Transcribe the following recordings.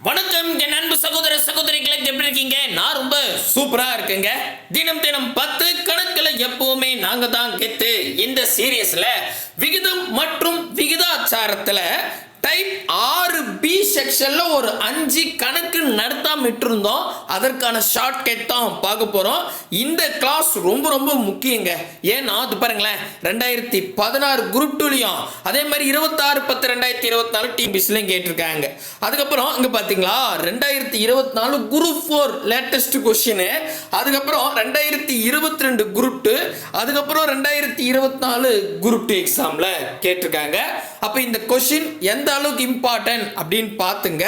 வணக்கம் என் அன்பு சகோதர சகோதரிகளை எப்படி இருக்கீங்க? நான் ரொம்ப சூப்பரா இருக்கேங்க. தினம் தினம் பத்து கணக்குல எப்பவுமே நாங்க தான் கெத்து இந்த சீரியஸ்ல விகிதம் மற்றும் விகிதாச்சாரத்துல டைப் ஆறு பி செக்ஷனில் ஒரு அஞ்சு கணக்கு நடத்தாம விட்டுருந்தோம் அதற்கான ஷார்ட்கட் தான் பார்க்க போகிறோம் இந்த கிளாஸ் ரொம்ப ரொம்ப முக்கியங்க. ஏன்னா அது பாருங்களேன் ரெண்டாயிரத்தி பதினாறு குரூப் டூலையும் அதே மாதிரி இருபத்தாறு பத்து ரெண்டாயிரத்தி இருபத்தி நாலு டிபிஸ்லையும் கேட்டிருக்காங்க. அதுக்கப்புறம் இங்கே பார்த்தீங்களா ரெண்டாயிரத்தி இருபத்தி நாலு குரூப் ஃபோர் லேட்டஸ்ட் கொஸ்டின் அதுக்கப்புறம் ரெண்டாயிரத்தி இருபத்தி ரெண்டு குரூப் டூ அதுக்கப்புறம் ரெண்டாயிரத்தி இருபத்தி நாலு குரூப் டூ எக்ஸாமில் கேட்டிருக்காங்க. அப்போ இந்த கொஷின் எந்த அளவுக்கு இம்பார்ட்டன்ட் அப்படின்னு பார்த்துங்க.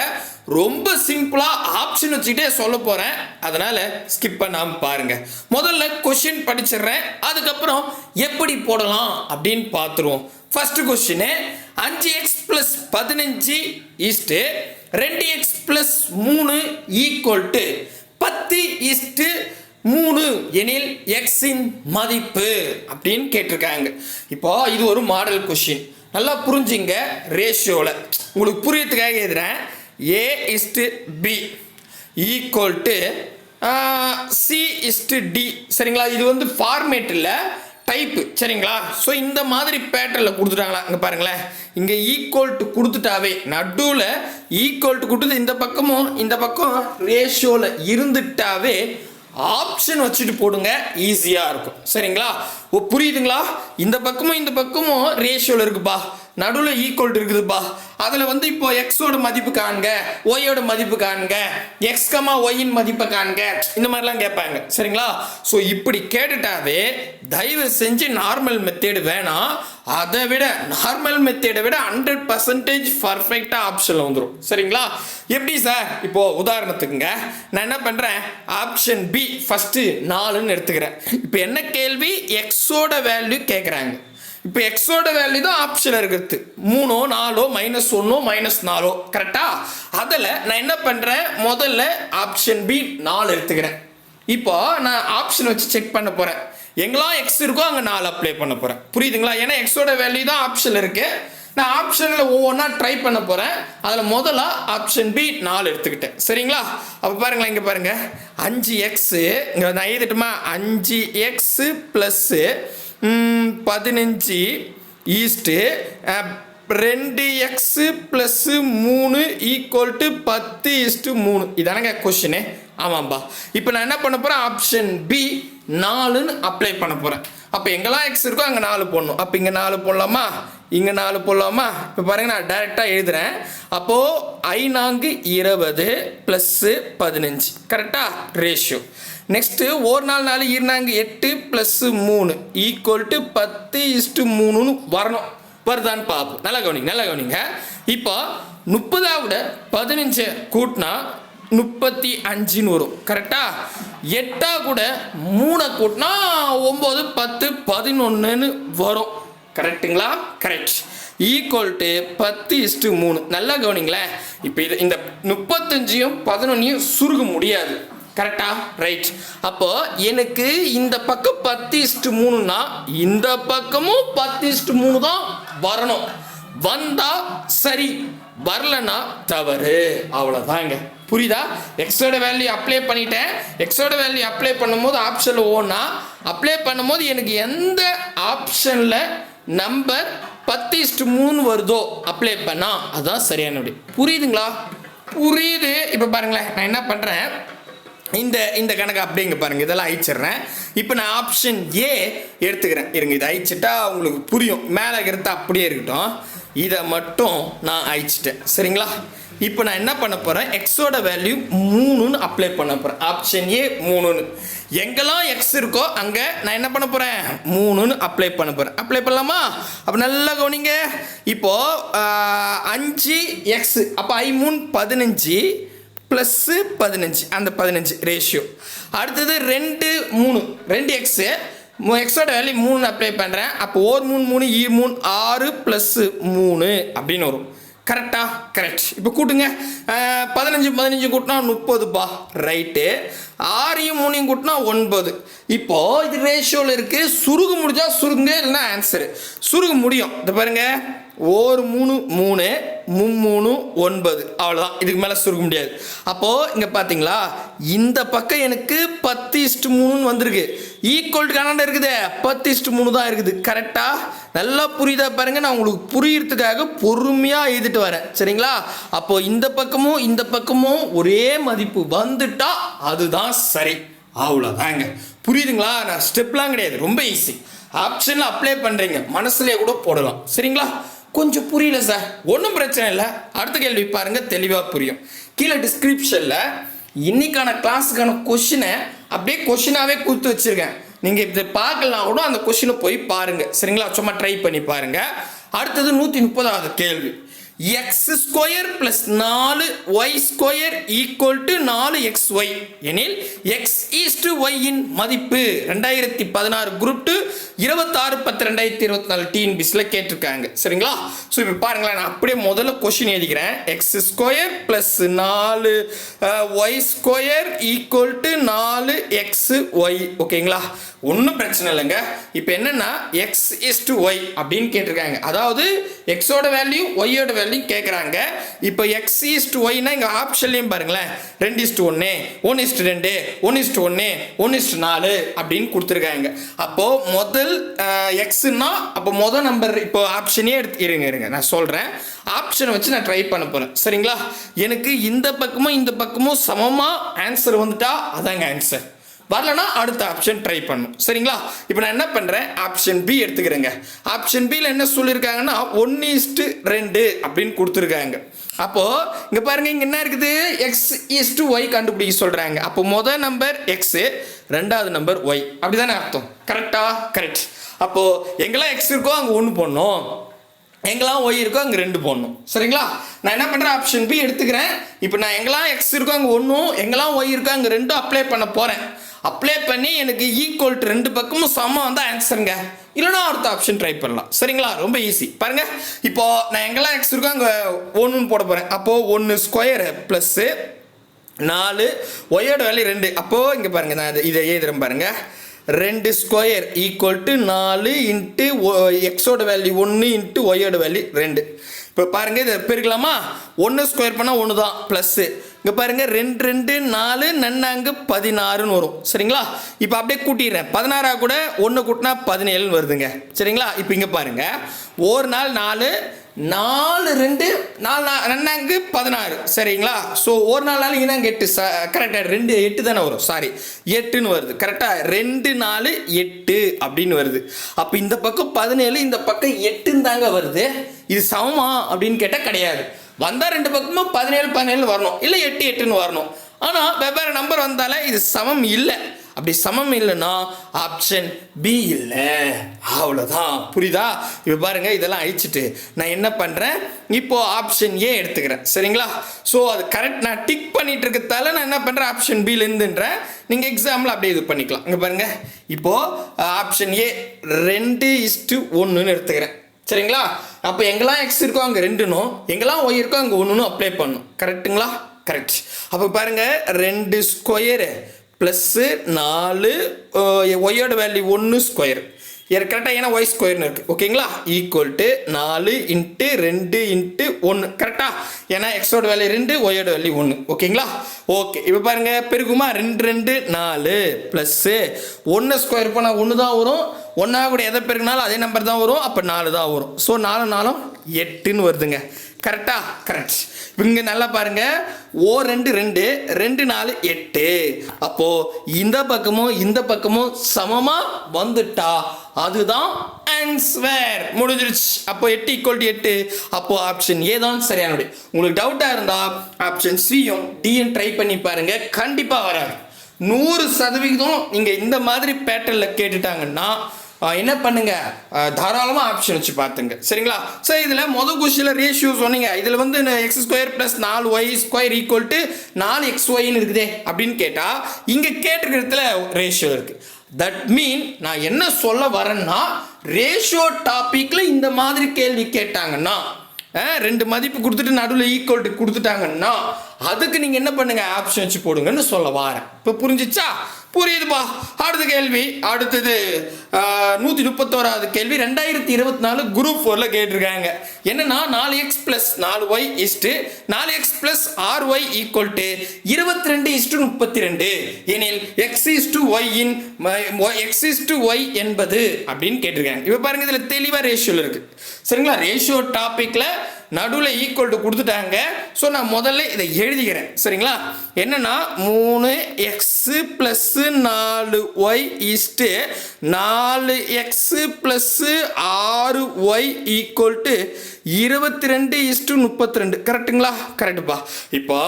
ரொம்ப சிம்பிளாக ஆப்ஷன் வச்சுக்கிட்டே சொல்ல போகிறேன் அதனால் ஸ்கிப் பண்ணாமல் பாருங்க. முதல்ல கொஷின் படிச்சிடுறேன். அதுக்கப்புறம் எப்படி போடலாம் அப்படின்னு பார்த்துருவோம். ஃபர்ஸ்ட் கொஸ்டின் அஞ்சு எக்ஸ் ப்ளஸ் பதினஞ்சு ஈஸ்ட்டு ரெண்டு எக்ஸ் ப்ளஸ் மூணு ஈக்குவல் டு பத்து ஈஸ்ட்டு மூணு எனில் எக்ஸின் மதிப்பு அப்படின்னு கேட்டிருக்காங்க. இப்போ இது ஒரு மாடல் கொஷின் நல்லா புரிஞ்சுங்க ரேஷியோவில் உங்களுக்கு புரியறதுக்காக எழுதுகிறேன் A is to B equal to C is to D சரிங்களா? இது வந்து ஃபார்மேட் இல்லை டைப்பு சரிங்களா? ஸோ இந்த மாதிரி பேட்டர்னில் கொடுத்துட்டாங்களா? இங்கே பாருங்களேன். இங்கே ஈக்குவல் டு கொடுத்துட்டாவே. நடுவில் ஈக்குவல் டு கொடுத்து இந்த பக்கமும் இந்த பக்கம் ரேஷியோவில் இருந்துட்டாவே ஆப்ஷன் வச்சுட்டு போடுங்க. ஈஸியாக இருக்கும். சரிங்களா? ஓ புரியுதுங்களா? இந்த பக்கமும் இந்த பக்கமும் ரேஷியோவில் இருக்குப்பா. நடுவில் ஈக்குவல் இருக்குதுப்பா. அதில் வந்து இப்போ எக்ஸோட மதிப்பு காண்க ஒய்யோட மதிப்பு காண்க எக்ஸ் கமா ஒய்யின் மதிப்பை காண்க. இந்த மாதிரிலாம் கேட்பாங்க. சரிங்களா? ஸோ இப்படி கேட்டுட்டாவே தயவு செஞ்சு நார்மல் மெத்தேடு வேணாம் அதை விட நார்மல் மெத்தேடை விட ஹண்ட்ரட் பர்சன்டேஜ் பர்ஃபெக்டாக ஆப்ஷனில் வந்துடும் சரிங்களா? எப்படி சார் இப்போ உதாரணத்துக்குங்க நான் என்ன பண்ணுறேன் ஆப்ஷன் பி ஃபஸ்ட்டு நாலுன்னு எடுத்துக்கிறேன். இப்போ என்ன கேள்வி? எக்ஸோட வேல்யூ கேட்குறாங்க இப்போ எக்ஸோட வேல்யூ தான் ஆப்ஷன் இருக்கிறது மூணோ நாலோ மைனஸ் ஒன்னோ மைனஸ் நாலோ. கரெக்டா அதில் நான் என்ன பண்ணுறேன் முதல்ல ஆப்ஷன் பி நாலு எடுத்துக்கிறேன். இப்போ நான் ஆப்ஷன் வச்சு செக் பண்ண போகிறேன் எங்கெல்லாம் எக்ஸ் இருக்கோ அங்கே நாலு அப்ளை பண்ண போகிறேன் புரியுதுங்களா? ஏன்னா எக்ஸோட வேல்யூ தான் ஆப்ஷன் இருக்கு. நான் ஆப்ஷனில் ஒவ்வொன்றா ட்ரை பண்ண போகிறேன் அதில் முதல்ல ஆப்ஷன் பி நாலு எடுத்துக்கிட்டேன். சரிங்களா? அப்போ பாருங்களேன் இங்கே பாருங்கள் அஞ்சு எக்ஸு இங்கே நான் எழுதிட்டுமா அஞ்சு எக்ஸு ப்ளஸ்ஸு பதினஞ்சு ஈஸ்ட்டு. ரெண்டு எக்ஸு ப்ளஸ்ஸு மூணு ஈக்குவல் டு பத்து ஈஸ்ட்டு மூணு. இதானங்க கொஷினு ஆமாம்பா. இப்போ நான் என்ன பண்ண போகிறேன் ஆப்ஷன் பி நாலுன்னு அப்ளை பண்ண போகிறேன் அப்போ எங்கெல்லாம் எக்ஸ் இருக்கோ அங்கே நாலு போடணும். அப்போ இங்கே நாலு போடலாமா? இங்கே நாலு போடலாமா? இப்போ பாருங்க நான் டைரெக்டாக எழுதுறேன். அப்போது ஐநான்கு இருபது ப்ளஸ்ஸு பதினஞ்சு. கரெக்டாக ரேஷியோ நெக்ஸ்ட்டு ஒரு நாள் நாலு இருந்தாங்க எட்டு ப்ளஸ்ஸு மூணு. ஈக்குவல் டு பத்து இஸ்டு மூணுன்னு வரணும். வருதான்னு பார்ப்போம். நல்லா கவனிங்க நல்லா கவனிங்க. இப்போ முப்பதாவிட பதினஞ்சை கூட்டினா முப்பத்தி அஞ்சுன்னு வரும். கரெக்டாக எட்டாக கூட மூணை கூட்டினா ஒம்பது பத்து பதினொன்றுன்னு வரும். கரெக்டுங்களா கரெக்ட் ஈக்குவல் டு பத்து இஸ்டு மூணு. நல்லா கவனிங்களேன். இப்போ இது இந்த முப்பத்தஞ்சையும் பதினொன்னையும் சுருக முடியாது. கரெக்டா ரைட் அப்போ எனக்கு இந்த பக்கம் பத்து இஸ்டு மூணுனா இந்த பக்கமும் பத்து இஸ்டு மூணு தான் வரணும். வந்தா சரி வரலனா தவறு. அவ்வளோதாங்க புரியுதா? எக்ஸோட வேல்யூ அப்ளை பண்ணிட்டேன். எக்ஸோட வேல்யூ அப்ளை பண்ணும்போது ஆப்ஷனில் ஓனா அப்ளை பண்ணும்போது எனக்கு எந்த ஆப்ஷனில் நம்பர் பத்து இஸ்ட் மூணு வருதோ? அப்ளை பண்ணா அதுதான் சரியான விடை புரியுதுங்களா? புரியுது. இப்போ பாருங்களேன் நான் என்ன பண்ணுறேன் இந்த இந்த கணக்கு அப்படிங்க பாருங்க. இதெல்லாம் அழிச்சிடுறேன். இப்போ நான் ஆப்ஷன் ஏ எடுத்துக்கிறேன். இருங்க இதை அழிச்சிட்டா உங்களுக்கு புரியும். மேலே இருக்கிறது அப்படியே இருக்கட்டும். இதை மட்டும் நான் அழிச்சிட்டேன். சரிங்களா? இப்போ நான் என்ன பண்ண போகிறேன் எக்ஸோட வேல்யூ மூணுன்னு அப்ளை பண்ண போகிறேன் ஆப்ஷன் ஏ மூணுன்னு. எங்கெல்லாம் எக்ஸ் இருக்கோ அங்கே நான் என்ன பண்ண போகிறேன் மூணுன்னு அப்ளை பண்ண போகிறேன் அப்ளை பண்ணலாமா? அப்போ நல்லா கவனிங்க. இப்போது அஞ்சு எக்ஸ் அப்போ ஐ மூணு பதினஞ்சு ப்ளஸ்ஸு பதினஞ்சு அந்த பதினஞ்சு ரேஷியோ அடுத்தது ரெண்டு மூணு. ரெண்டு எக்ஸு எக்ஸோட வேல்யூ மூணு அப்ளை பண்ணுறேன் அப்போ ஓர் மூணு மூணு ஈ மூணு ஆறு ப்ளஸ்ஸு மூணு அப்படின்னு வரும். கரெக்டா கரெக்ட் இப்போ கூட்டுங்க. பதினஞ்சு பதினஞ்சு கூட்டினா முப்பதுப்பா ரைட்டு ஆறையும் மூணையும் கூட்டினா ஒன்பது. இப்போ இது ரேஷியோவில் இருக்குது சுருகு முடிஞ்சால் சுருங்க இல்லைன்னா ஆன்சரு சுருகு முடியும். இந்த பாருங்கள் ஒரு மூணு மூணு மும்மூணு ஒன்பது. அவ்வளோதான் இதுக்கு மேலே சுருக்க முடியாது. அப்போது இங்கே பார்த்தீங்களா இந்த பக்கம் எனக்கு பத்து இஸ்ட்டு மூணுன்னு வந்திருக்கு. ஈக்குவல் கனடா இருக்குது. பத்து இஸ்ட்டு மூணு தான் இருக்குது. கரெக்டாக நல்லா புரியுதா பாருங்க. நான் உங்களுக்கு புரியறதுக்காக பொறுமையாக எழுதிட்டு வரேன். சரிங்களா? அப்போது இந்த பக்கமும் இந்த பக்கமும் ஒரே மதிப்பு வந்துட்டா அதுதான் சரி. அவ்வளோதாங்க புரியுதுங்களா? நான் ஸ்டெப்லாம் கிடையாது. ரொம்ப ஈஸி ஆப்ஷனில் அப்ளை பண்ணுறீங்க மனசுலேயே கூட போடலாம். சரிங்களா? கொஞ்சம் புரியல சார். ஒன்றும் பிரச்சனை இல்லை. அடுத்த கேள்வி பாருங்கள் தெளிவாக புரியும். கீழே டிஸ்கிரிப்ஷனில் இன்னைக்கான கிளாஸுக்கான கொஷினை அப்படியே கொஷினாகவே கொடுத்து வச்சுருக்கேன். நீங்கள் இதை பார்க்கலாம் கூட அந்த கொஷினை போய் பாருங்கள் சரிங்களா? சும்மா ட்ரை பண்ணி பாருங்கள் அடுத்தது நூற்றி முப்பதாவது கேள்வி. எக்ஸ் ஸ்கொயர் பிளஸ் நாலு ஒய் ஸ்கொயர் ஈக்குவல் டு நாலு எக்ஸ் ஒய் எனில் எக்ஸ் ஈஸ்டு ஒய்யின் மதிப்பு ரெண்டாயிரத்தி பதினாறு குரூப் டு இருபத்தாறு பத்து ரெண்டாயிரத்தி இருபத்தி நாலு டீன் பிஸில் கேட்டிருக்காங்க. சரிங்களா? ஸோ இப்போ பாருங்களேன் நான் அப்படியே முதல்ல கொஷின் எழுதிக்கிறேன். எக்ஸ் ஸ்கொயர் ப்ளஸ் நாலு ஒய் ஸ்கொயர் ஈக்குவல் டு நாலு எக்ஸ் ஒய் ஓகேங்களா? ஒன்றும் பிரச்சனை இல்லைங்க. இப்போ என்னென்னா எக்ஸ் இஸ் டு ஒய் அப்படின்னு கேட்டிருக்காங்க. அதாவது எக்ஸோட வேல்யூ ஒய்யோட வேல்யூ கேட்குறாங்க இப்போ எக்ஸ் இஸ்டு ஒய்னா இங்கே ஆப்ஷன்லையும் பாருங்களேன். ரெண்டு இஸ்ட் ஒன்று ஒன் இஸ்ட் ரெண்டு ஒன் இஸ்ட் ஒன்று ஒன் இஸ்ட் நாலு அப்படின்னு கொடுத்துருக்காங்க. அப்போது முதல் எக்ஸுன்னா அப்போ முதல் நம்பர் இப்போ ஆப்ஷனே எடுத்து இருங்க இருங்க நான் சொல்கிறேன் ஆப்ஷனை வச்சு நான் ட்ரை பண்ண போகிறேன் சரிங்களா? எனக்கு இந்த பக்கமும் இந்த பக்கமும் சமமாக ஆன்சர் வந்துட்டா அதாங்க ஆன்சர் வரலனா அடுத்த ஆப்ஷன் ட்ரை பண்ணும். சரிங்களா? இப்போ நான் என்ன பண்ணுறேன் ஆப்ஷன் பி எடுத்துக்கிறேங்க. ஆப்ஷன் பியில் என்ன சொல்லியிருக்காங்கன்னா ஒன் ஈஸ்ட்டு ரெண்டு அப்படின்னு கொடுத்துருக்காங்க. அப்போது இங்கே பாருங்க இங்கே என்ன இருக்குது? எக்ஸ் இஸ்டு ஒய் கண்டுபிடிக்க சொல்கிறாங்க அப்போ மொதல் நம்பர் எக்ஸு ரெண்டாவது நம்பர் ஒய் அப்படி தானே அர்த்தம் கரெக்டா கரெக்ட் அப்போது எங்கெல்லாம் எக்ஸ் இருக்கோ அங்கே ஒன்று போடணும். எங்கெல்லாம் ஒய் இருக்கோ அங்கே ரெண்டு போடணும். சரிங்களா? நான் என்ன பண்ணுறேன் ஆப்ஷன் பி எடுத்துக்கிறேன். இப்போ நான் எங்கெல்லாம் எக்ஸ் இருக்கோ அங்கே ஒன்றும் எங்கெல்லாம் ஒய் இருக்கோ அங்கே ரெண்டும் அப்ளை பண்ண போகிறேன் அப்ளை பண்ணி எனக்கு ஈக்குவல் டு ரெண்டு பக்கமும் சமம் வந்து ஆன்சருங்க இல்லைனா அடுத்த ஆப்ஷன் ட்ரை பண்ணலாம். சரிங்களா? ரொம்ப ஈஸி பாருங்க. இப்போ நான் எங்கெல்லாம் எக்ஸ் இருக்கோ அங்கே ஒன்றுன்னு போட போகிறேன் அப்போது ஒன்று ஸ்கொயரு ப்ளஸ்ஸு நாலு ஒய்யோட வேல்யூ ரெண்டு. அப்போது இங்கே பாருங்கள் நான் இது- இதை எழுதுறேன் பாருங்கள் ரெண்டு ஸ்கொயர் ஈக்குவல் டு நாலு இன்ட்டு எக்ஸோட வேல்யூ ஒன்று இன்ட்டு ஒய்யோட வேல்யூ ரெண்டு. இப்போ பாருங்கள் இதை பிரிக்கலாமா? ஒன்று ஸ்கொயர் பண்ணால் ஒன்று தான் ப்ளஸ்ஸு இங்கே பாருங்கள் ரெண்டு ரெண்டு நாலு நன்னாங்கு பதினாறுன்னு வரும். சரிங்களா? இப்போ அப்படியே கூட்டிடுறேன். பதினாறாக கூட ஒன்று கூட்டினா பதினேழுன்னு வருதுங்க. சரிங்களா? இப்போ இங்கே பாருங்கள் ஒரு நாள் நாலு நாலு ரெண்டு நாலு ரெண்டாங்கு பதினாறு. சரிங்களா? ஸோ ஒரு நாள் நாள் இங்கே எட்டு ச கரெக்டாக ரெண்டு எட்டு தானே வரும். சாரி எட்டுன்னு வருது. கரெக்டாக ரெண்டு நாலு எட்டு அப்படின்னு வருது. அப்போ இந்த பக்கம் பதினேழு இந்த பக்கம் எட்டுன்னு தாங்க வருது. இது சமமா அப்படின்னு கேட்டால் கிடையாது. வந்தால் ரெண்டு பக்கமும் பதினேழு பதினேழு வரணும். இல்லை எட்டு எட்டுன்னு வரணும். ஆனால் வெவ்வேறு நம்பர் வந்தாலே இது சமம் இல்லை. அப்படி சமம் இல்லைன்னா ஆப்ஷன் பி இல்லை. அவ்வளோதான் புரியுதா? இப்போ பாருங்க இதெல்லாம் அழிச்சிட்டு நான் என்ன பண்ணுறேன் இப்போ ஆப்ஷன் ஏ எடுத்துக்கிறேன். சரிங்களா? ஸோ அது கரெக்ட் நான் டிக் பண்ணிட்டு இருக்கிறதால நான் என்ன பண்ணுறேன் ஆப்ஷன் பிலேருந்துன்றேன் நீங்கள் எக்ஸாம்பிள் அப்படியே இது பண்ணிக்கலாம். இங்கே பாருங்க. இப்போ ஆப்ஷன் ஏ ரெண்டு இஸ்டு ஒன்றுன்னு எடுத்துக்கிறேன். சரிங்களா? அப்போ எங்கெல்லாம் எக்ஸ் இருக்கோ அங்கே ரெண்டுனும் எங்கெல்லாம் ஒய் இருக்கோ அங்கே ஒன்றுன்னு அப்ளை பண்ணும் கரெக்ட்டுங்களா கரெக்ட் அப்போ பாருங்கள் ரெண்டு ஸ்கொயரு ப்ளஸ்ஸு நாலு ஒய்யோட வேல்யூ ஒன்று ஸ்கொயர் கரெக்டாக ஏன்னா ஒய் ஸ்கொயர்னு இருக்குது ஓகேங்களா ஈக்குவல் டு நாலு இன்ட்டு ரெண்டு இன்ட்டு ஒன்று கரெக்டாக ஏன்னா எக்ஸோட வேல்யூ ரெண்டு ஒய்யோட வேல்யூ ஒன்று ஓகேங்களா ஓகே இப்போ பாருங்கள் பெருகுமா? ரெண்டு ரெண்டு நாலு ப்ளஸ்ஸு ஒன்று ஸ்கொயர் பண்ணால் ஒன்று தான் வரும். ஒன்றா கூட எதை பெருக்குனாலும் அதே நம்பர் தான் வரும். அப்போ நாலு தான் வரும். ஸோ நாலு நாளும் எட்டுன்னு வருதுங்க. கரெக்டா கரெக்ட் இங்கே நல்லா பாருங்க. ஓ ரெண்டு ரெண்டு. ரெண்டு நாலு எட்டு. அப்போ இந்த பக்கமும் இந்த பக்கமும் சமமா வந்துட்டா? அதுதான் ஆன்சர் முடிஞ்சிருச்சு. அப்போ எட்டு ஈக்குவல் டு எட்டு. அப்போ ஆப்ஷன் ஏ தான் சரியான உங்களுக்கு டவுட்டாக இருந்தா ஆப்ஷன் சியும் டியும் ட்ரை பண்ணி பாருங்க. கண்டிப்பாக வராது. நூறு சதவிகிதம் நீங்கள் இந்த மாதிரி பேட்டர்னில் கேட்டுட்டாங்கன்னா என்ன பண்ணுங்க? தாராளமாக ஆப்ஷன் வச்சு பார்த்துங்க. சரிங்களா? சார் இதில் மொதல் கொஸ்டினில் ரேஷியோ சொன்னீங்க. இதில் வந்து எக்ஸ் ஸ்கொயர் ப்ளஸ் நாலு ஒய் ஸ்கொயர் ஈக்குவல் டு நாலு எக்ஸ் ஒய்னு இருக்குதே அப்படின்னு கேட்டால் இங்கே கேட்டிருக்கிறதுல ரேஷியோ இருக்குது தட் மீன் நான் என்ன சொல்ல வரேன்னா ரேஷியோ டாப்பிக்கில் இந்த மாதிரி கேள்வி கேட்டாங்கன்னா ரெண்டு மதிப்பு கொடுத்துட்டு நடுவில் ஈக்குவல் டு கொடுத்துட்டாங்கன்னா அதுக்கு நீங்கள் என்ன பண்ணுங்கள் ஆப்ஷன் வச்சு போடுங்கன்னு சொல்ல வாரேன். இப்போ புரிஞ்சிச்சா? புரியுதுப்பா. அடுத்த கேள்வி அடுத்தது நூற்றி முப்பத்தோராவது கேள்வி. ரெண்டாயிரத்தி இருபத்தி நாலு குரூப் ஃபோரில் கேட்டிருக்காங்க. என்னன்னா நாலு எக்ஸ் ப்ளஸ் நாலு ஒய் இஸ்ட்டு நாலு எக்ஸ் ப்ளஸ் ஆர் ஒய் ஈக்குவல் டு இருபத்தி ரெண்டு இஸ்டு முப்பத்தி ரெண்டு எனில் எக்ஸ் இஸ் டு ஒய் இன் எக்ஸ் இஸ் டு ஒய் என்பது அப்படின்னு கேட்டிருக்காங்க. இப்போ பாருங்க இதில் தெளிவாக ரேஷியோவில் இருக்குது சரிங்களா? ரேஷியோ டாப்பிக்கில் நடுவில் ஈக்குவல் டு கொடுத்துட்டாங்க. ஸோ நான் முதல்ல இதை எழுதிக்கிறேன் சரிங்களா? என்னென்னா மூணு எக்ஸு ப்ளஸ்ஸு நாலு ஒய் ஈஸ்ட்டு நாலு எக்ஸு ப்ளஸ்ஸு ஆறு ஒய் ஈக்குவல் டு இருபத்தி ரெண்டு இஸ்டு முப்பத்தி ரெண்டு கரெக்டுங்களா கரெக்டுப்பா இப்போ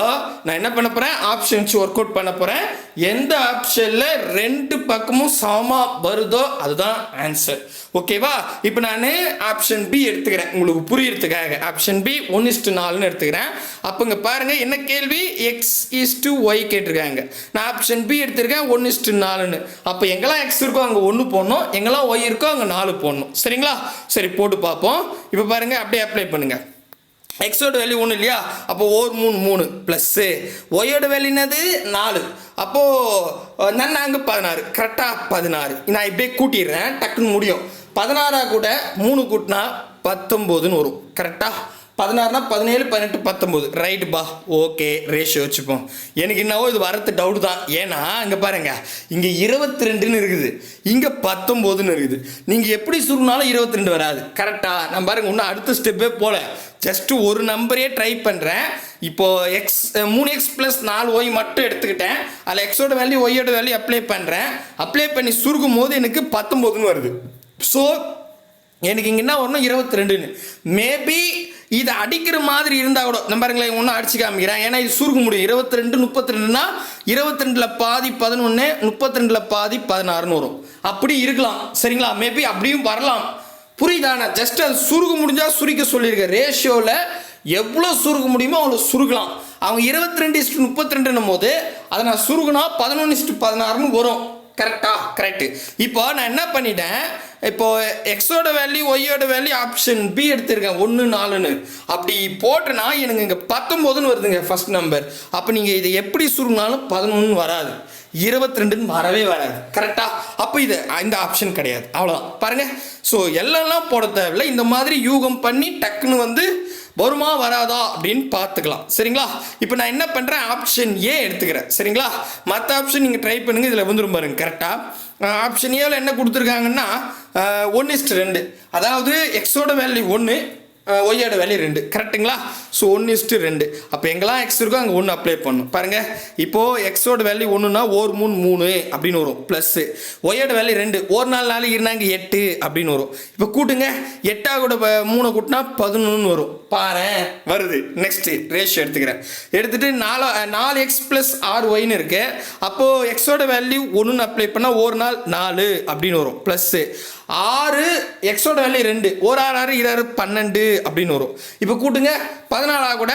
நான் என்ன பண்ண போகிறேன் ஆப்ஷன்ஸ் ஒர்க் அவுட் பண்ண போகிறேன் எந்த ஆப்ஷனில் ரெண்டு பக்கமும் சமமாக வருதோ அதுதான் ஆன்சர் ஓகேவா இப்போ நான் ஆப்ஷன் பி எடுத்துக்கிறேன். உங்களுக்கு புரியறதுக்காக. ஆப்ஷன் பி ஒன் இஸ்டு நாலுன்னு எடுத்துக்கிறேன். அப்போ இங்கே பாருங்கள் என்ன கேள்வி? எக்ஸ் இஸ் டு ஒய் கேட்டிருக்காங்க. நான் ஆப்ஷன் பி எடுத்திருக்கேன் ஒன் இஸ்டு நாலுன்னு. அப்போ எங்கெல்லாம் எக்ஸ் இருக்கோ அங்கே ஒன்று போடணும். எங்கெல்லாம் ஒய் இருக்கோ அங்கே நாலு போடணும். சரிங்களா? சரி போட்டு பார்ப்போம். இப்போ பாருங்கள் அப்படியே அப்ளை பண்ணுங்கள் எக்ஸோட வேல்யூ ஒன்று இல்லையா? அப்போ ஓர் மூணு மூணு ப்ளஸ்ஸு ஒய்யோட வேல்யூ என்னது? நாலு. அப்போது நன்னாங்க பதினாறு. கரெக்டாக பதினாறு. நான் இப்படியே கூட்டிடுறேன் டக்குன்னு முடியும். பதினாறாக கூட மூணு கூட்டினா பத்தொம்போதுன்னு வரும். கரெக்டாக பதினாறுனா பதினேழு பதினெட்டு பத்தொம்போது. ரைட்டு பா. ஓகே ரேஷியோ வச்சுப்போம். எனக்கு என்னவோ இது வரத்து டவுட் தான். ஏன்னா இங்கே பாருங்க. இங்கே இருபத்தி ரெண்டுன்னு இருக்குது. இங்கே பத்தொம்போதுன்னு இருக்குது. நீங்கள் எப்படி சுருனாலும் இருபத்தி ரெண்டு வராது கரெக்டாக நான் பாருங்க இன்னும் அடுத்த ஸ்டெப்பே போல. ஜஸ்ட்டு ஒரு நம்பரே ட்ரை பண்ணுறேன் இப்போது எக்ஸ் மூணு எக்ஸ் ப்ளஸ் நாலு ஒய் மட்டும் எடுத்துக்கிட்டேன். அதில் எக்ஸோட வேல்யூ ஒய்யோட வேல்யூ அப்ளை பண்ணுறேன் அப்ளை பண்ணி சுருக்கும் போது எனக்கு பத்தொம்போதுன்னு வருது. ஸோ எனக்கு இங்கே என்ன வரணும்? இருபத்தி ரெண்டுன்னு மேபி இதை அடிக்கிற மாதிரி இருந்தால் கூட நம்ம பாருங்களேன் ஒன்றும் அடிச்சு காமிக்கிறேன். ஏன்னா இது சுருக்க முடியும். இருபத்தி ரெண்டு முப்பத்தி ரெண்டுனா இருபத்தி ரெண்டில் பாதி பதினொன்று முப்பத்தி ரெண்டில் பாதி பதினாறுன்னு வரும். அப்படி இருக்கலாம். சரிங்களா? மேபி அப்படியும் வரலாம். புரியுதாண்ணா ஜஸ்ட் அது சுருக்க முடிஞ்சால் சுருக்க சொல்லியிருக்கேன் ரேஷியோவில் எவ்வளோ சுருக்க முடியுமோ அவ்வளோ சுருக்கலாம். அவங்க இருபத்தி ரெண்டு இஸ்ட்டு முப்பத்தி ரெண்டுன்னும் போது அதை நான் சுருகுனா பதினொன்று இஸ்ட்டு பதினாறுன்னு வரும். கரெக்டா கரெக்டு இப்போ நான் என்ன பண்ணிட்டேன்? இப்போ எக்ஸோட வேல்யூ ஒய்யோட வேல்யூ ஆப்ஷன் பி எடுத்திருக்கேன். ஒன்று நாலுன்னு. அப்படி போட்டேன்னா எனக்கு இங்கே பத்தொம்போதுன்னு வருதுங்க ஃபர்ஸ்ட் நம்பர் அப்போ நீங்கள் இதை எப்படி சுருங்கினாலும் பதினொன்று வராது. இருபத்தி ரெண்டுன்னு வரவே வராது. கரெக்டாக அப்போ இது இந்த ஆப்ஷன் கிடையாது. அவ்வளோதான் பாருங்கள் ஸோ எல்லாம் போட தேவையில்லை. இந்த மாதிரி யூகம் பண்ணி டக்குன்னு வந்து வருமா வராதா அப்படின்னு பார்த்துக்கலாம். சரிங்களா? இப்போ நான் என்ன பண்ணுறேன் ஆப்ஷன் ஏ எடுத்துக்கிறேன். சரிங்களா? மற்ற ஆப்ஷன் நீங்கள் ட்ரை பண்ணுங்கள் இதில் வந்துடும் பாருங்க கரெக்டாக ஆப்ஷன் ஏவில் என்ன கொடுத்துருக்காங்கன்னா ஒன்று இஸ்ட் ரெண்டு. அதாவது எக்ஸோட வேல்யூ ஒன்று ஒய்யோட வேல்யூ ரெண்டு. கரெக்ட்டுங்களா ஸோ ஒன்று இஸ்ட்டு ரெண்டு. அப்போ எங்கெல்லாம் எக்ஸ் இருக்கோ அங்கே ஒன்று அப்ளை பண்ணும். பாருங்கள் இப்போது எக்ஸோட வேல்யூ ஒன்றுனா ஓர் மூணு மூணு அப்படின்னு வரும். ப்ளஸ்ஸு ஒய்யோட வேல்யூ ரெண்டு. ஒரு நாலு நாள் இருந்தாங்க எட்டு அப்படின்னு வரும். இப்போ கூட்டுங்க. எட்டாக கூட ப- மூணை கூட்டினா பதினொன்று வரும். பாரேன். வருது. நெக்ஸ்ட்டு ரேஷியோ எடுத்துக்கிறேன். எடுத்துகிட்டு நாலு நாலு எக்ஸ் ப்ளஸ் ஆறு ஒய்னு இருக்கு. அப்போது எக்ஸோட வேல்யூ ஒன்றுன்னு அப்ளை பண்ணால் ஒரு நாள் நாலு அப்படின்னு வரும். ப்ளஸ்ஸு ஆறு எக்ஸோட வேல்யூ ரெண்டு. ஒரு ஆறு ஆறு இரு ஆறு பன்னெண்டு அப்படின்னு வரும். இப்போ கூட்டுங்க பதினாலாக கூட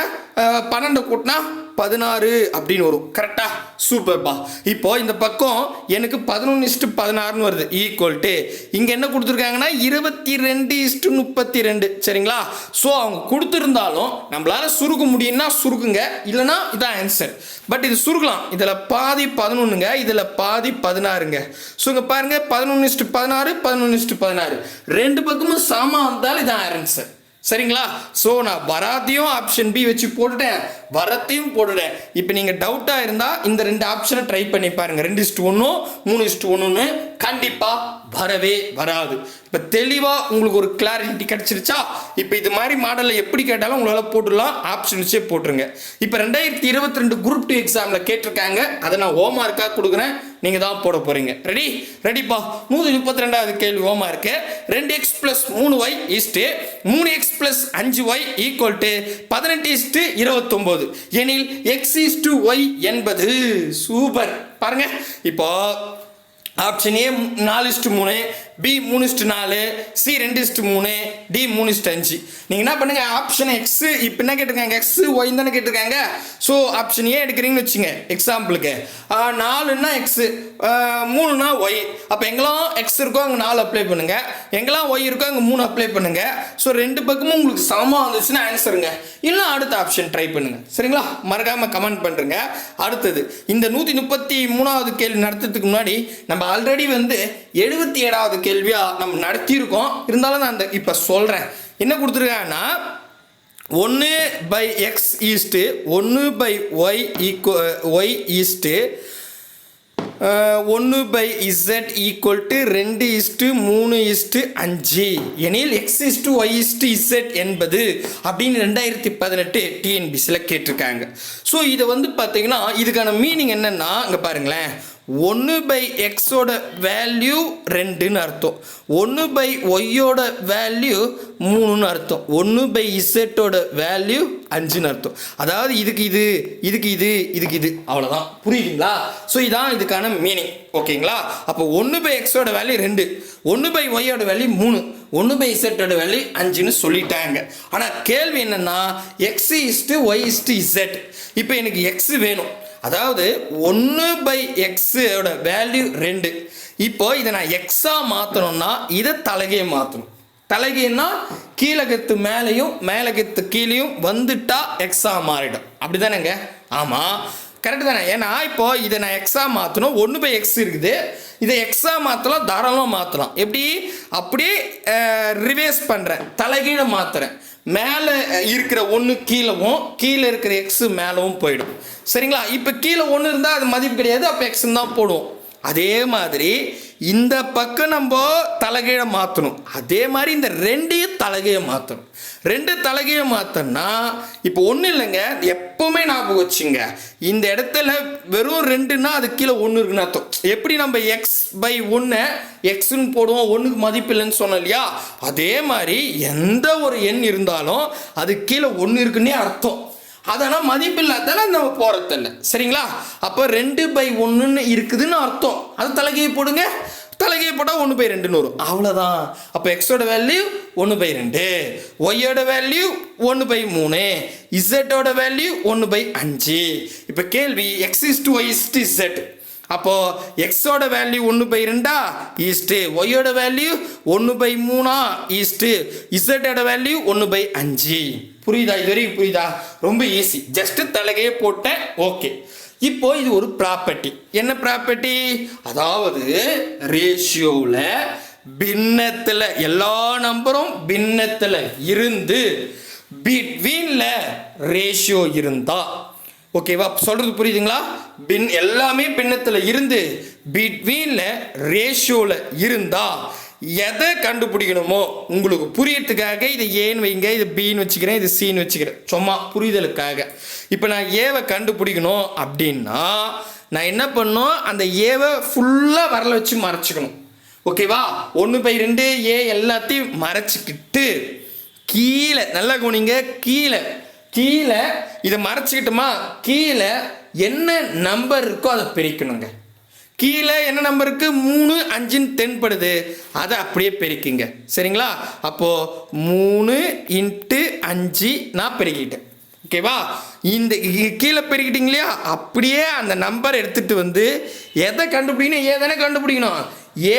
பன்னெண்டு கூட்டினா பதினாறு அப்படின்னு வரும். கரெக்டா சூப்பர்ப்பா இப்போ இந்த பக்கம் எனக்கு பதினொன்று இஸ்ட்டு பதினாறுன்னு வருது. ஈக்குவல் டு இங்கே என்ன கொடுத்துருக்காங்கன்னா இருபத்தி ரெண்டு இஸ்ட்டு முப்பத்தி ரெண்டு சரிங்களா? ஸோ அவங்க கொடுத்துருந்தாலும் நம்மளால சுருக்க முடியும்னா சுருக்குங்க. இல்லைன்னா இதான் ஆன்சர் பட் இது சுருக்கலாம். இதில் பாதி பதினொன்றுங்க இதில் பாதி பதினாறுங்க. ஸோ இங்கே பாருங்க பதினொன்று இஸ்ட்டு பதினாறு பதினொன்று இஸ்ட்டு பதினாறு. ரெண்டு பக்கமும் சமம் வந்தால் இதான் ஆன்சர் சரிங்களா? ஸோ நான் வராத்தையும் ஆப்ஷன் பி வச்சு போட்டுட்டேன். வரத்தையும் போட்டுட்டேன். இப்போ நீங்கள் டவுட்டாக இருந்தால் இந்த ரெண்டு ஆப்ஷனை ட்ரை பண்ணி பாருங்கள் ரெண்டு இஸ்ட்டு ஒன்றும் மூணு இஸ்ட்டு ஒன்றுன்னு கண்டிப்பாக வரவே வராது. இப்போ தெளிவாக உங்களுக்கு ஒரு கிளாரிட்டி கிடச்சிருச்சா இப்போ இது மாதிரி மாடலில் எப்படி கேட்டாலும் உங்களால் போட்டுடலாம். ஆப்ஷன்ஸே போட்டுருங்க. இப்போ ரெண்டாயிரத்தி இருபத்தி ரெண்டு குரூப் டூ எக்ஸாமில் கேட்டிருக்காங்க. அதை நான் ஓமா இருக்கா கொடுக்குறேன். நீங்கள் தான் போட போகிறீங்க ரெடி ரெடிப்பா நூற்றி முப்பத்தி ரெண்டாவது கேள்வி ஓமா இருக்கு ரெண்டு எக்ஸ் ப்ளஸ் மூணு ஒய் ஈஸ்ட்டு மூணு எக்ஸ் ப்ளஸ் அஞ்சு ஒய் ஈக்குவல் டு பதினெட்டு ஈஸ்ட்டு இருபத்தொம்போது. எனில் எக்ஸ் ஈஸ்டு ஒய் என்பது சூப்பர் பாருங்க. இப்போ ஆப்ஷன் ஏ நாலு இஸ்ட்டு மூணு பி மூணு இஸ்ட்டு நாலு சி ரெண்டு இஸ்ட்டு மூணு டி மூணு அஞ்சு. நீங்கள் என்ன பண்ணுங்க ஆப்ஷன் எக்ஸ் இப்போ என்ன கேட்டிருக்காங்க? எக்ஸ் ஒய் தானே கேட்டிருக்காங்க? ஸோ ஆப்ஷன் ஏ எடுக்கிறீங்கன்னு வச்சுங்க எக்ஸாம்பிளுக்கு நாலுன்னா எக்ஸு மூணுனா ஒய் அப்போ எங்கெல்லாம் எக்ஸ் இருக்கோ அங்கே நாலு அப்ளை பண்ணுங்க. எங்கெல்லாம் ஒய் இருக்கோ அங்கே மூணு அப்ளை பண்ணுங்க. ஸோ ரெண்டு பக்கமும் உங்களுக்கு சமமாக வந்துச்சுன்னா ஆன்சருங்க இல்லை அடுத்த ஆப்ஷன் ட்ரை பண்ணுங்க. சரிங்களா? மறக்காம கமெண்ட் பண்ணுறங்க அடுத்தது இந்த நூற்றி முப்பத்தி மூணாவது கேள்வி நடத்துறதுக்கு முன்னாடி நம்ம ஆல்ரெடி வந்து எழுபத்தி ஏழாவது கேள்வியாக நம்ம நடத்தியிருக்கோம். இருந்தாலும் நான் அந்த இப்போ சொல்கிறேன் என்ன கொடுத்துருக்காங்கன்னா ஒன்று பை எக்ஸ் ஈஸ்ட்டு ஒன்று by y equal y is to ஒன்று பை இசட் ஈக்குவல் டு ரெண்டு இஸ்ட்டு மூணு இஸ்ட்டு அஞ்சு. எனில் x is to y is to z என்பது அப்படின்னு ரெண்டாயிரத்தி பதினெட்டு டிஎன்பிசியில் கேட்டிருக்காங்க. ஸோ இதை வந்து பார்த்தீங்கன்னா இதுக்கான மீனிங் என்னென்னா இங்கே பாருங்களேன். ஒன்று பை எக்ஸோட வேல்யூ ரெண்டுன்னு அர்த்தம். ஒன்று பை ஒய்யோட வேல்யூ மூணுன்னு அர்த்தம். ஒன்று பை இசட்டோட வேல்யூ அஞ்சுன்னு அர்த்தம். அதாவது இதுக்கு இது இதுக்கு இது இதுக்கு இது. அவ்வளோதான் புரியுதுங்களா? ஸோ இதான் இதுக்கான மீனிங் ஓகேங்களா அப்போ ஒன்று பை எக்ஸோட வேல்யூ ரெண்டு. ஒன்று பை ஒய்யோட வேல்யூ மூணு. ஒன்று பை இசட்டோட வேல்யூ அஞ்சுன்னு சொல்லிட்டாங்க. ஆனால் கேள்வி என்னென்னா x is to y is to z இப்போ எனக்கு எக்ஸ் வேணும். அதாவது ஒன்று பை எக்ஸோட வேல்யூ ரெண்டு. இப்போ இதை நான் எக்ஸாக மாற்றணும்னா இதை தலைகையை மாற்றணும் தலைகைன்னா கீழகத்து மேலேயும் மேலகத்து கீழேயும் வந்துட்டா எக்ஸாக மாறிடும். அப்படி தானேங்க ஆமாம் கரெக்டு தானே? ஏன்னா இப்போ இதை நான் எக்ஸாக மாற்றணும் ஒன்று பை எக்ஸ் இருக்குது. இதை எக்ஸா மாற்றலாம் தாராளமாக மாற்றலாம் எப்படி? அப்படியே ரிவேஸ் பண்ணுறேன் தலைகீழ மாற்றுறேன் மேலே இருக்கிற ஒன்று கீழவும் கீழே இருக்கிற எக்ஸு மேலவும் போயிடும். சரிங்களா? இப்போ கீழே ஒன்று இருந்தால் அது மதிப்பு கிடையாது அப்போ எக்ஸ்ன்னு தான் போடுவோம். அதே மாதிரி இந்த பக்கம் நம்ம தலைகீழ மாற்றணும் அதே மாதிரி இந்த ரெண்டையும் தலைகீழ மாற்றணும் ரெண்டு தலைகீழ மாற்றோம்னா இப்போ ஒன்றும் இல்லைங்க எப்பவுமே ஞாபகம் வச்சுங்க. இந்த இடத்துல வெறும் ரெண்டுன்னா அது கீழே ஒன்று இருக்குன்னு அர்த்தம். எப்படி நம்ம எக்ஸ் பை ஒன்று எக்ஸ்ன்னு போடுவோம் ஒன்றுக்கு மதிப்பு இல்லைன்னு சொன்னோம் இல்லையா? அதே மாதிரி எந்த ஒரு எண் இருந்தாலும் அது கீழே ஒன்று இருக்குன்னே அர்த்தம். அதனால் மதிப்பில்லாதால நம்ம போகிறதில்ல சரிங்களா? அப்போ ரெண்டு பை ஒன்றுன்னு இருக்குதுன்னு அர்த்தம். அது தலைகையை போடுங்க. தலைகையை போட்டால் ஒன்று பை ரெண்டுன்னு வரும் அவ்வளோதான் அப்போ எக்ஸோட வேல்யூ ஒன்று பை ரெண்டு. ஒய்யோட வேல்யூ ஒன்று பை மூணு. இசட்டோட வேல்யூ ஒன்று பை அஞ்சு. இப்போ கேள்வி x is to y is to z அப்போது எக்ஸோட வேல்யூ ஒன்று பை ரெண்டா? ஈஸ்ட்டு ஒய்யோட வேல்யூ ஒன்று பை மூணா? ஈஸ்ட்டு இசட்டோட வேல்யூ ஒன்று பை அஞ்சு. புரியுதா? இது வரைக்கும் புரியுதா? ரொம்ப ஈஸி ஜஸ்ட் தலைகையே போட்டேன். ஓகே இப்போ இது ஒரு ப்ராப்பர்ட்டி என்ன ப்ராப்பர்ட்டி அதாவது ரேஷியோவில் பின்னத்தில் எல்லா நம்பரும் பின்னத்தில் இருந்து பிட்வீனில் ரேஷியோ இருந்தா. ஓகேவா சொல்கிறது புரியுதுங்களா? பின் எல்லாமே பின்னத்தில் இருந்து பிட்வீனில் ரேஷியோவில் இருந்தால் எதை கண்டுபிடிக்கணுமோ உங்களுக்கு புரியறதுக்காக இது ஏன்னு வைங்க இது பின்னு வச்சுக்கிறேன் இது சீன் வச்சுக்கிறேன். சும்மா புரிதலுக்காக. இப்போ நான் ஏவை கண்டுபிடிக்கணும் அப்படின்னா நான் என்ன பண்ணணும் அந்த ஏவை ஃபுல்லாக வரல வச்சு மறைச்சிக்கணும். ஓகேவா ஒன்று பை ரெண்டு ஏ எல்லாத்தையும் மறைச்சிக்கிட்டு கீழே நல்லா கவனிங்க கீழே கீழே இதை மறைச்சிக்கிட்டோமா? கீழே என்ன நம்பர் இருக்கோ அதை பிரிக்கணுங்க. கீழே என்ன நம்பருக்கு மூணு அஞ்சுன்னு தென்படுது. அதை அப்படியே பெருக்கிங்க. சரிங்களா? அப்போது மூணு இன்ட்டு அஞ்சு நான் பெருக்கிட்டேன். ஓகேவா இந்த கீழே பெருக்கிட்டீங்க இல்லையா? அப்படியே அந்த நம்பர் எடுத்துகிட்டு வந்து எதை கண்டுபிடிக்கணும்? ஏதானே கண்டுபிடிக்கணும்?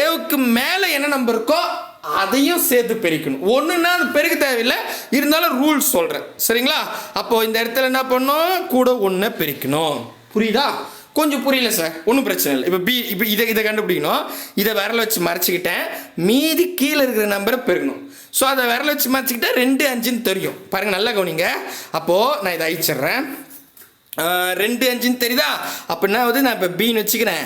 ஏவுக்கு மேலே என்ன நம்பர் இருக்கோ அதையும் சேர்த்து பெருக்கணும். ஒன்றுன்னா அது பெருக்க தேவையில்லை. இருந்தாலும் ரூல்ஸ் சொல்கிறேன் சரிங்களா? அப்போது இந்த இடத்துல என்ன பண்ணணும்? கூட ஒன்று பெருக்கணும். புரியுதா? கொஞ்சம் புரியல சார். ஒன்றும் பிரச்சனை இல்லை. இப்போ பி இப்போ இதை இதை கண்டுபிடிக்கணும். இதை விரல வச்சு மறைச்சிக்கிட்டேன். மீதி கீழே இருக்கிற நம்பரை பெருகணும் ஸோ அதை விரல வச்சு மறைச்சிக்கிட்டா ரெண்டு அஞ்சுன்னு தெரியும். பாருங்கள் நல்லா கவனிங்க. அப்போது நான் இதை அழிச்சிடுறேன். ரெண்டு அஞ்சுன்னு தெரியுதா? அப்படின்னா வந்து நான் இப்போ பின்னு வச்சுக்கிறேன்.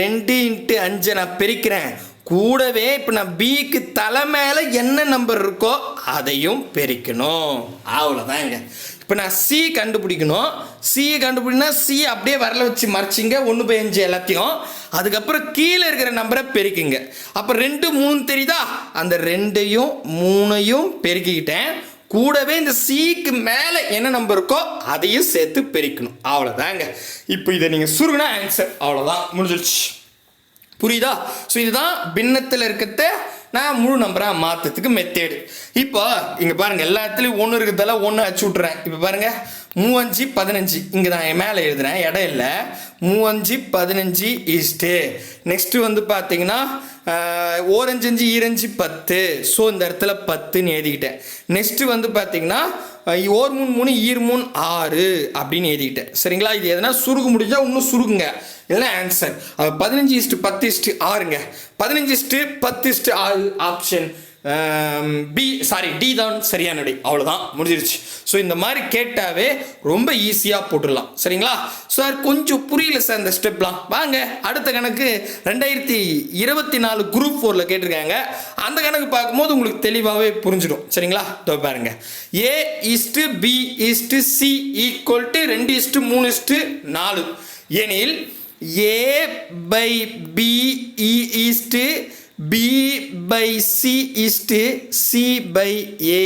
ரெண்டு இன்ட்டு அஞ்சை நான் பெருக்கிறேன். கூடவே இப்போ நான் பிக்கு தலை மேலே என்ன நம்பர் இருக்கோ அதையும் பெருக்கணும். அவ்வளோதாங்க இப்போ நான் சி கண்டுபிடிக்கணும். சியை கண்டுபிடினா சி அப்படியே வரல வச்சு மறைச்சிங்க. ஒன்று போய் அஞ்சு எல்லாத்தையும். அதுக்கப்புறம் கீழே இருக்கிற நம்பரை பெருக்குங்க. அப்போ ரெண்டு மூணு தெரியுதா? அந்த ரெண்டையும் மூணையும் பெருக்கிக்கிட்டேன். கூடவே இந்த சிக்கு மேலே என்ன நம்பர் இருக்கோ அதையும் சேர்த்து பெருக்கணும். அவ்வளோதாங்க இப்போ இதை நீங்கள் சுருங்கினா ஆன்சர் அவ்வளோதான் முடிஞ்சிருச்சு. புரியுதா? ஸோ இதுதான் பின்னத்தில் இருக்கிறத நான் முழு நம்பராக மாற்றுறதுக்கு மெத்தேடு இப்போ இங்கே பாருங்கள் எல்லா இடத்துலையும் ஒன்று இருக்கிறதால ஒன்று அச்சு விட்றேன் இப்போ பாருங்கள் மூவஞ்சு பதினஞ்சு. இங்கே நான் என் மேலே எழுதுறேன். இடம் இல்லை. மூவஞ்சு பதினஞ்சு ஈஸ்ட்டு நெக்ஸ்ட்டு வந்து பார்த்தீங்கன்னா ஓரஞ்சஞ்சு ஈரஞ்சு பத்து. ஸோ இந்த இடத்துல பத்துன்னு எழுதிக்கிட்டேன். நெக்ஸ்ட்டு வந்து பார்த்தீங்கன்னா ஓர் மூணு மூணு ஈர் மூணு ஆறு அப்படின்னு எழுதிக்கிட்டேன். சரிங்களா? இது எதனா சுருக்க முடிஞ்சால் இன்னும் சுருக்குங்க இதெல்லாம் ஆன்சர் பதினஞ்சு இஸ்ட்டு பத்து இஸ்ட்டு ஆறுங்க. பதினஞ்சு இஸ்ட்டு பத்து இஸ்ட்டு ஆறு ஆப்ஷன் பி சாரி டி தான் சரியான விடை அவ்வளோதான் முடிஞ்சிருச்சு. ஸோ இந்த மாதிரி கேட்டாவே ரொம்ப ஈஸியாக போட்டுடலாம். சரிங்களா? சார் கொஞ்சம் புரியல சார் இந்த ஸ்டெப்லாம் வாங்க அடுத்த கணக்கு ரெண்டாயிரத்தி இருபத்தி நாலு குரூப் ஃபோரில் கேட்டிருக்காங்க. அந்த கணக்கு பார்க்கும்போது உங்களுக்கு தெளிவாகவே புரிஞ்சிடும். சரிங்களா? இதோ பாருங்க. A is to B is to C equal to ரெண்டு இஸ்ட்டு மூணு இஸ்டு நாலு. எனில் A by B is to B by C is to C by A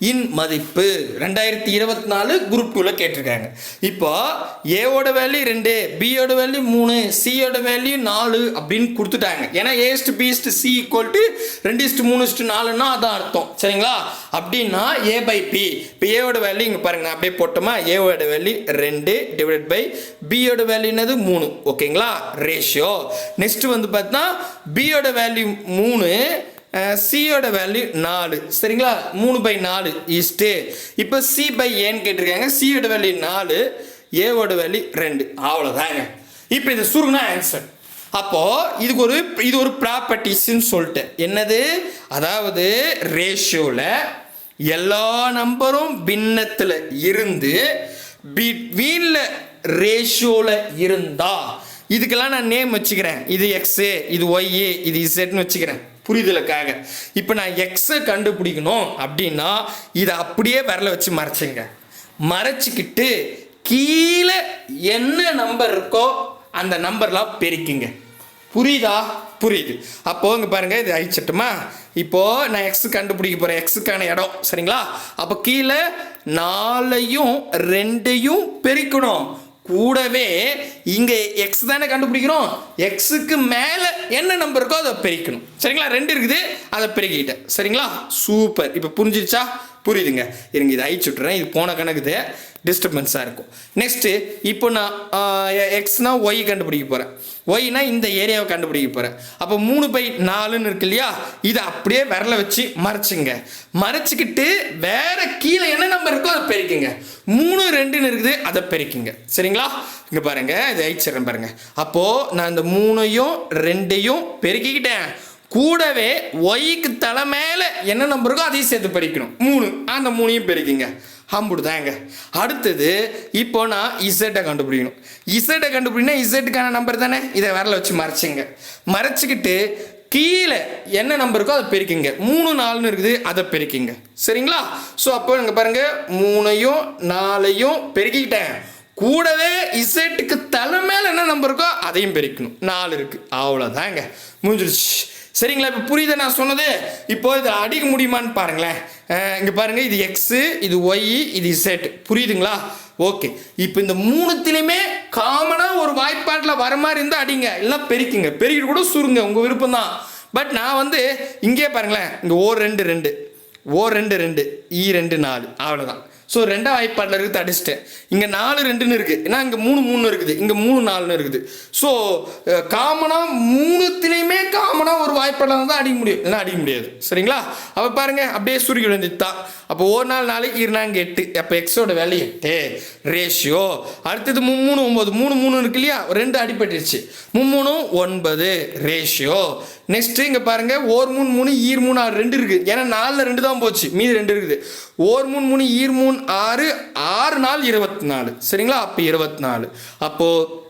இன் மதிப்பு. ரெண்டாயிரத்தி இருபத்தி நாலு குரூப் டூவில் கேட்டிருக்காங்க. இப்போ ஏவோட வேல்யூ ரெண்டு பியோட வேல்யூ மூணு சியோட வேல்யூ நாலு அப்படின்னு கொடுத்துட்டாங்க. ஏன்னா A is to B is to C equal to ரெண்டு இஸ்ட் மூணு இஸ்ட் நாலுன்னா அதான் அர்த்தம். சரிங்களா? அப்படின்னா ஏ பை பி இப்போ ஏவோட வேல்யூ இங்கே பாருங்க நான் அப்படியே போட்டோமா? ஏவோட வேல்யூ ரெண்டு டிவைட் பை பியோட வேல்யூ என்னது? மூணு. ஓகேங்களா? ரேஷியோ நெக்ஸ்ட் வந்து பார்த்தீங்கன்னா பியோட வேல்யூ மூணு சியோட வேல்யூ நாலு. சரிங்களா? மூணு பை நாலு ஈஸ்ட்டு இப்போ சி பை ஏன்னு கேட்டிருக்காங்க. சியோட வேல்யூ நாலு ஏவோட வேல்யூ ரெண்டு. அவ்வளோதாங்க இப்போ இது சுருகுனா ஆன்சர் அப்போது இதுக்கு ஒரு இது ஒரு ப்ராப்பர்ட்டிஸ்ன்னு சொல்லிட்டேன். என்னது? அதாவது ரேஷியோவில் எல்லா நம்பரும் பின்னத்தில் இருந்து பிட்வீனில் ரேஷியோவில் இருந்தா இதுக்கெல்லாம் நான் நேம் வச்சுக்கிறேன். இது எக்ஸு இது ஒய்ஏ இது இசட்னு வச்சுக்கிறேன். புரிதலுக்காக. இப்போ நான் எக்ஸை கண்டுபிடிக்கணும் அப்படின்னா இதை அப்படியே விரல வச்சு மறைச்சிங்க மறைச்சிக்கிட்டு கீழே என்ன நம்பர் இருக்கோ அந்த நம்பர்லாம் பெருக்கிங்க. புரியுதா? புரியுது. அப்போ இங்கே பாருங்கள் இது அழிச்சிட்டுமா? இப்போ நான் எக்ஸ் கண்டுபிடிக்க போகிறேன் எக்ஸுக்கான இடம் சரிங்களா? அப்போ கீழே நாலையும் ரெண்டையும் பெருக்கணும். கூடவே இங்கே எக்ஸ் தானே கண்டுபிடிக்கிறோம். எக்ஸுக்கு மேலே என்ன நம்பர் இருக்கோ அதை பெருக்கணும். சரிங்களா? ரெண்டு இருக்குது. அதை பெருக்கிட்டேன் சரிங்களா? சூப்பர் இப்போ புரிஞ்சிருச்சா? புரியுதுங்க. இருங்க இதை அழிச்சு விட்டுறேன். இது போன கணக்குது. டிஸ்டர்பன்ஸாக இருக்கும். நெக்ஸ்ட்டு இப்போ நான் எக்ஸ்னா ஒய் கண்டுபிடிக்க போகிறேன் ஒய்னா இந்த ஏரியாவை கண்டுபிடிக்க போகிறேன் அப்போ மூணு பை நாலுன்னு இருக்கு இல்லையா? இதை அப்படியே விரல வச்சு மறைச்சுங்க. மறைச்சிக்கிட்டு வேற கீழே என்ன நம்பர் இருக்கோ அதை பெருக்குங்க. மூணு ரெண்டுன்னு இருக்குது அதை பெருக்குங்க. சரிங்களா? இங்கே பாருங்க இதை அழிச்சிடுறேன் பாருங்க. அப்போது நான் இந்த மூணையும் ரெண்டையும் பெருக்கிக்கிட்டேன். கூடவே ஒய்க்கு தலை மேலே என்ன நம்பர் இருக்கோ அதையும் சேர்த்து பெருக்கணும். மூணு. அந்த மூணையும் பெருக்கிங்க. ஹம்புடு தாங்க அடுத்தது இப்போ நான் இசட்டை கண்டுபிடிக்கணும். இசட்டை கண்டுபிடினா இசட்டுக்கான நம்பர் தானே? இதை விரல வச்சு மறைச்சிங்க. மறைச்சிக்கிட்டு கீழே என்ன நம்பர் இருக்கோ அதை பெருக்கிங்க. மூணு நாலுன்னு இருக்குது அதை பெருக்கிங்க. சரிங்களா? ஸோ அப்போ நீங்கள் பாருங்க மூணையும் நாலையும் பெருக்கிக்கிட்டேன். கூடவே இசட்டுக்கு தலை மேலே என்ன நம்பர் இருக்கோ அதையும் பெருக்கணும். நாலு இருக்குது அவ்வளோதாங்க முடிஞ்சிருச்சு. சரிங்களா? இப்போ புரியுது நான் சொன்னது? இப்போ இதை அடிக்க முடியுமான்னு பாருங்களேன். இங்கே பாருங்கள் இது எக்ஸு இது ஒய் இது செட் புரியுதுங்களா? ஓகே. இப்போ இந்த மூணுத்திலையுமே காமனாக ஒரு வாய்ப்பாட்டில் வர மாதிரி இருந்தால் அடிங்க. இல்லைன்னா பெருக்கிங்க. பெருக்கிட்டு கூட சுருங்க உங்கள் விருப்பம் தான் பட் நான் வந்து இங்கே பாருங்களேன். இங்கே ஓ ரெண்டு ரெண்டு. ஓ ரெண்டு ரெண்டு ஈ ரெண்டு நாலு. அவ்வளோதான் ஸோ ரெண்டாம் வாய்ப்பாட்டில் இருக்குது அடிச்சிட்டேன் இங்கே நாலு ரெண்டுன்னு இருக்குது. ஏன்னா இங்கே மூணு மூணு இருக்குது. இங்கே மூணு நாலுன்னு இருக்குது. ஸோ காமனாக மூணுத்திலையுமே காமனாக ஒரு வாய்ப்பாட்டில் தான் அடிக்க முடியும். இல்லைன்னா அடிக்க முடியாது. சரிங்களா? அப்போ பாருங்கள் அப்படியே சுருக்கி விழுந்துட்டு தான் அப்போ ஒரு நாள் நாளைக்கு இருந்தாங்க எட்டு. அப்போ எக்ஸோட வேலை எட்டு. ரேஷியோ அடுத்தது மூணு ஒம்பது மூணு மூணு இருக்கு இல்லையா? ரெண்டு அடிப்பட்டுருச்சு மும்மூணும் ஒன்பது. ரேஷியோ நெக்ஸ்ட் இங்கே பாருங்க ஓர் மூணு மூணு ஈர் மூணு ஆறு ரெண்டு இருக்குது ஏன்னா நாலில் ரெண்டு தான் போச்சு. மீதி ரெண்டு இருக்குது. ஓர் மூணு மூணு ஈர் மூணு ஆறு ஆறு நாள் இருபத்தி நாலு சரிங்களா? அப்போ இருபத்தி நாலு அப்போது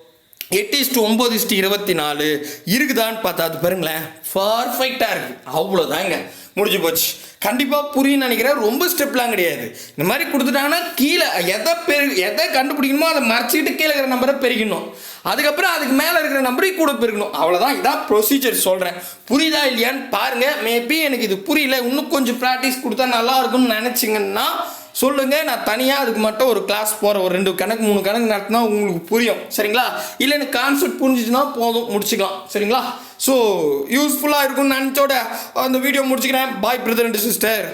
எட்டு இஸ்டு ஒம்பது இஸ்டு இருபத்தி நாலு இருக்குதான்னு பார்த்தா அது பாருங்களேன் பர்ஃபெக்டாக இருக்குது அவ்வளோதாங்க முடிஞ்சு போச்சு. கண்டிப்பாக புரியும்னு நினைக்கிறேன். ரொம்ப ஸ்டெப்லாம் கிடையாது. இந்த மாதிரி கொடுத்துட்டாங்கன்னா கீழே எதை பெரு எதை கண்டுபிடிக்கணுமோ அதை மறைச்சிக்கிட்டு கீழே இருக்கிற நம்பரை பெருகணும் அதுக்கப்புறம் அதுக்கு மேலே இருக்கிற நம்பரை கூட பெருக்கணும். அவ்வளோதான் இதான் ப்ரொசீஜர் சொல்கிறேன் புரியுதா இல்லையான்னு பாருங்கள் மேபி எனக்கு இது புரியல. இன்னும் கொஞ்சம் ப்ராக்டிஸ் கொடுத்தா நல்லா இருக்கும்னு நினச்சிங்கன்னா சொல்லுங்கள் நான் தனியாக அதுக்கு மட்டும் ஒரு கிளாஸ் போகிறேன் ஒரு ரெண்டு கணக்கு மூணு கணக்கு நடத்தினா உங்களுக்கு புரியும். சரிங்களா? இல்லை எனக்கு கான்செப்ட் புரிஞ்சிச்சுன்னா போதும். முடிச்சுக்கலாம். சரிங்களா? ஸோ யூஸ்ஃபுல்லாக இருக்கும்னு நினச்சோட அந்த வீடியோ முடிச்சுக்கிறேன். பாய் பிரதர் அண்ட் சிஸ்டர்